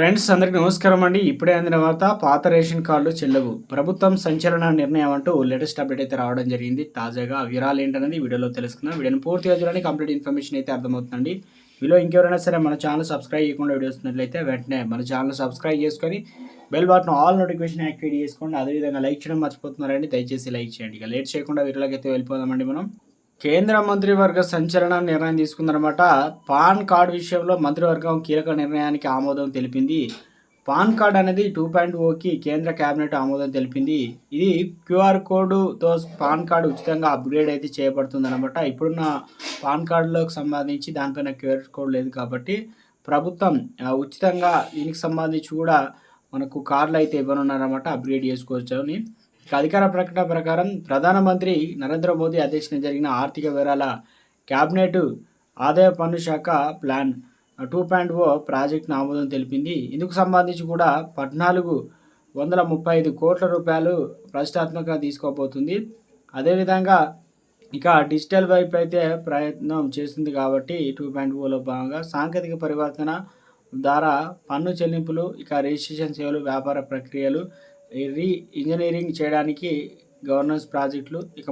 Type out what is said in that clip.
Friends అందరికీ నమస్కారం అండి. ఇప్పుడే అందిన వార్త పాత రేషన్ కార్డులు చెల్లవు. ప్రభుత్వం సంచలన నిర్ణయం అంటూ లేటెస్ట్ అప్డేట్ అయితే రావడం జరిగింది. తాజాగా విరాలు వివరాలు ఏంటనేది వీడియోలో తెలుసుకుందాం. వీడియోని పూర్తిగా చూడండి కంప్లీట్ ఇన్ఫర్మేషన్ అయితే అర్థమవుతుందండి. వీలో ఇంకెవరైనా సరే మన ఛానల్ సబ్స్క్రైబ్ చేయకుండా వీడియో వస్తున్నట్లయితే వెంటనే మన ఛానల్ సబ్స్క్రైబ్ చేసుకొని bell button all notification activate చేసుకోండి. అదేవిధంగా లైక్ చేయడం మర్చిపోతున్నారండి. దయచేసి లైక్ చేయండి. ఇక లేట్ చేయకుండా వీడియోలోకి అయితే వెళ్ళిపోదామండి మనం. కేంద్ర మంత్రివర్గ సంచలన నిర్ణయం తీసుకుందనమాట పాన్ కార్డ్ విషయంలో మంత్రివర్గం కీలక నిర్ణయానికి ఆమోదం తెలిపింది. పాన్ కార్డ్ అనేది టూ పాయింట్ ఓకి కేంద్ర కేబినెట్ ఆమోదం తెలిపింది. ఇది క్యూఆర్ కోడ్తో పాన్ కార్డు ఉచితంగా అప్గ్రేడ్ అయితే చేయబడుతుంది అనమాట ఇప్పుడున్న పాన్ కార్డులోకి సంబంధించి దానిపైన క్యూఆర్ కోడ్ లేదు కాబట్టి ప్రభుత్వం ఉచితంగా దీనికి సంబంధించి కూడా మనకు కార్డులు అయితే ఇవ్వనున్నారన్నమాట అప్గ్రేడ్ చేసుకోవచ్చు అని ఇక అధికార ప్రకటన ప్రకారం ప్రధానమంత్రి నరేంద్ర మోదీ అధ్యక్షతన జరిగిన ఆర్థిక వివరాల క్యాబినెట్ ఆదాయ పన్ను శాఖ plan two point o project ఆమోదం తెలిపింది. ఇందుకు సంబంధించి కూడా పద్నాలుగు వందల ముప్పై ఐదు కోట్ల రూపాయలు ప్రతిష్టాత్మకంగా తీసుకోబోతుంది. అదేవిధంగా ఇక డిజిటల్ వైపు అయితే ప్రయత్నం చేస్తుంది కాబట్టి టూ పాయింట్ ఓలో భాగంగా సాంకేతిక పరివర్తన ద్వారా పన్ను చెల్లింపులు ఇక రిజిస్ట్రేషన్ సేవలు వ్యాపార ప్రక్రియలు రీ ఇంజనీరింగ్ చేయడానికి గవర్నెన్స్ ప్రాజెక్టులు ఇక